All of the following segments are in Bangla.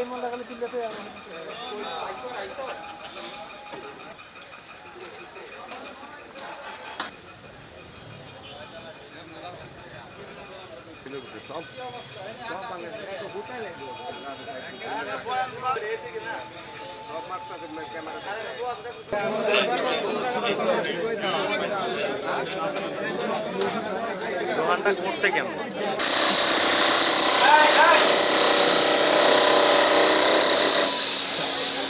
এই মন লাগালে কিনলেতে সব দোকানটা করছে কেমন?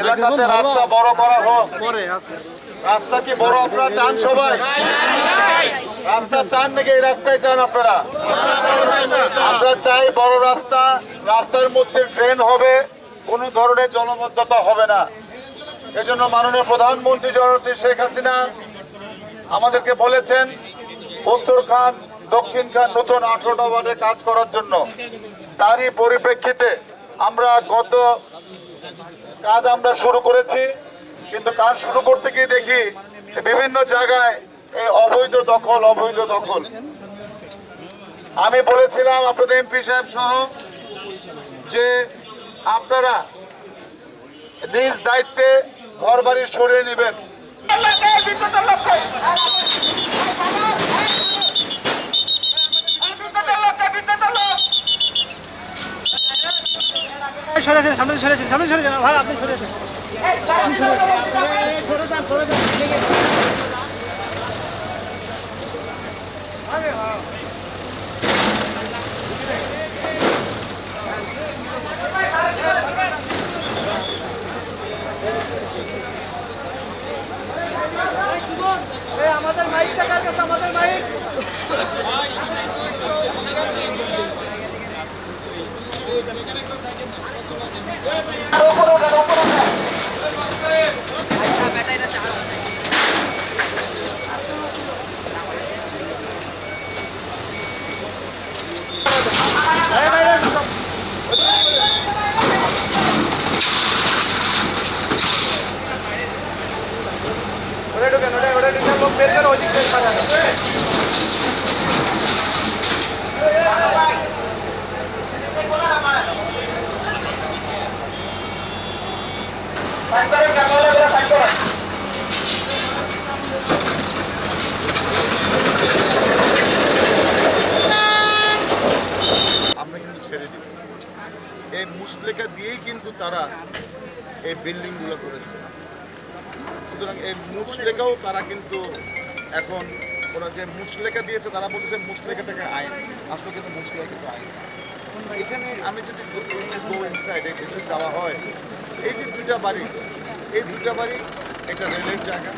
এলাকাতে রাস্তা বড় করা হোক। রাস্তা কি বড়? আপনারা চান সবাই? রাস্তা চান নাকি এই রাস্তায় চান আপনারা? আমরা চাই বড় রাস্তা রাস্তার মধ্যে ট্রেন হবে কোনো ধরনের জলবদ্ধতা হবে না। এজন্য মাননীয় প্রধানমন্ত্রী জননেত্রী শেখ হাসিনা আমাদেরকে বলেছেন উত্তর খান দক্ষিণ খান নতুন আঠারোটা ওয়ার্ডে কাজ করার জন্য। তারই পরিপ্রেক্ষিতে আমরা গত কাজ আমরা শুরু করেছি, কিন্তু কাজ শুরু করতে গিয়ে দেখি বিভিন্ন জায়গায় এই অবৈধ দখল অবৈধ দখল। আমি বলেছিলাম আপনাদের এমপি সাহেব সহ যে আপনারা নিজ দায়িত্বে ঘর বাড়ি সরিয়ে নেবেন। সরেছেন সামনে সরেছেন সামনে সরেছেন ভাই আপনি সরেছেন আমাদের মাইকটা কার কাছে? আমাদের মাইক? আমরা কিন্তু ছেড়ে দিব এই মুসলেখা দিয়েই কিন্তু তারা এই বিল্ডিংগুলো করেছে। সুতরাং এই মুচলেখাও তারা কিন্তু এখন ওরা যে মুচলেখা দিয়েছে তারা বলতেছে মুচলেখাটাকে আইন। আসলে কিন্তু মুচলেখা কিন্তু আইন এখানে আমি যদি গো ইনসাইড ভিতরে যাওয়া হয় এই যে দুইটা বাড়ি এই দুইটা বাড়ি একটা রেলের জায়গা।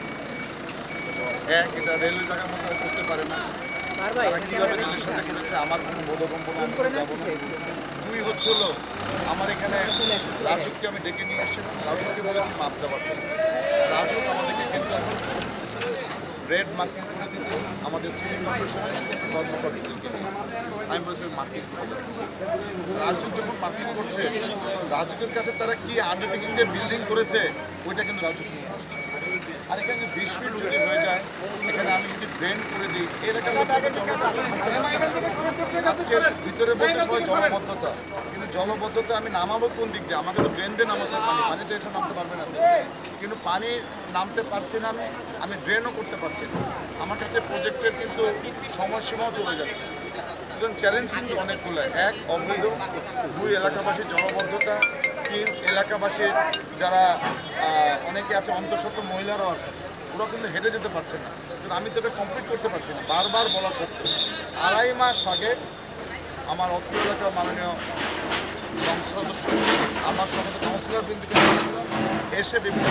এক এটা রেলের জায়গার মধ্যে করতে পারে না। তারা কীভাবে রেলের সাথে করেছে আমার কোনো বোধগম্য আমি যাব না দুই হচ্ছে হলো আমার এখানে রাজুককে আমি ডেকে নিয়ে আসছিলাম রাজুককে বলেছি মাপ দেওয়ার জন্য। রাজুক আমাদেরকে কিন্তু এখন রেড মার্কিং করে দিচ্ছে আমাদের সিটি কর্পোরেশনের কর্মকর্তাদেরকে নিয়ে। আমি বলছি মার্কিং করে রাজুক যখন মার্কিং করছে, রাজুকের কাছে তারা কি আন্ডারটেকিং দিয়ে বিল্ডিং করেছে, ওইটা কিন্তু রাজুক নিয়ে আসছে। আর এখানে বিশ ফিট যদি হয়ে যায়, এখানে আমি যদি ড্রেন করে দিই এই আজকে ভিতরে বলছে সবাই জলবদ্ধতা। কিন্তু জলবদ্ধতা আমি নামাবো কোন দিক দিয়ে? আমাকে তো ড্রেন দিয়ে নামাতে পানি। পানিতে এসে নামতে পারবে না কিন্তু পানি নামতে পারছি না আমি আমি ড্রেনও করতে পারছি না। আমার কাছে প্রজেক্টের কিন্তু সময়সীমাও চলে যাচ্ছে। সুতরাং চ্যালেঞ্জ কিন্তু অনেকগুলো। এক অবৈধ। দুই এলাকাবাসীর জলবদ্ধতা। তিন এলাকাবাসীর যারা অনেকে আছে অন্তঃসত্ত্ব মহিলারাও আছে ওরা কিন্তু হেঁটে যেতে পারছে না। কিন্তু আমি তো এটা কমপ্লিট করতে পারছি না। বারবার বলা সত্ত্বেও। আড়াই মাস আগে আমার অত্র মাননীয় সংসদ আমার সমস্ত কাউন্সিলর বৃন্দকে বলেছিলাম এসে বিভিন্ন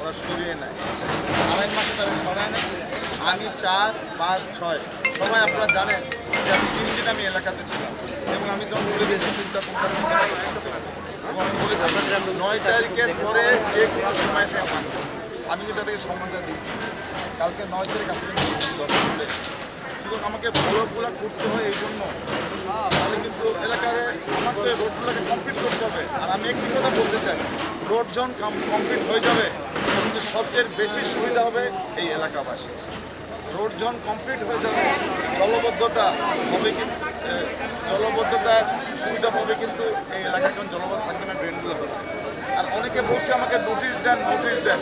ওরা সরিয়ে নেয়। আড়াই মাসে তারা সরায় নেয়। আমি চার, পাঁচ, ছয়, সবাই আপনারা জানেন যে আমি তিন দিন আমি এলাকাতে ছিলাম এবং আমি তখন বলে দিয়েছি চিন্তা এবং আমি বলেছি, নয় তারিখের পরে যে কোনো সময় সে আমি কিন্তু তাদেরকে সম্মানটা দিই? কালকে নয় তারিখ আজকে দশটা চলে সুতরাং আমাকে ফলোগুলো করতে হয় এই জন্য। তাহলে কিন্তু এলাকায় আমার তো এই রোডগুলোকে কমপ্লিট করতে হবে। আর আমি একটি কথা বলতে চাই রোড জোন কমপ্লিট হয়ে যাবে কিন্তু সবচেয়ে বেশি সুবিধা হবে এই এলাকাবাসী রোড জোন কমপ্লিট হয়ে যাবে, দলবদ্ধতা হবে কিন্তু। জলবদ্ধতার সুবিধা পাবে কিন্তু এই এলাকায় যখন জলবদ্ধ থাকবে না, ড্রেনগুলো হচ্ছে। আর অনেকে বলছে আমাকে নোটিশ দেন নোটিশ দেন।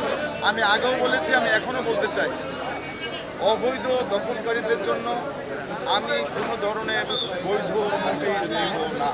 আমি আগেও বলেছি, আমি এখনও বলতে চাই। অবৈধ দখলকারীদের জন্য আমি কোনো ধরনের বৈধ নোটিশ দিব না।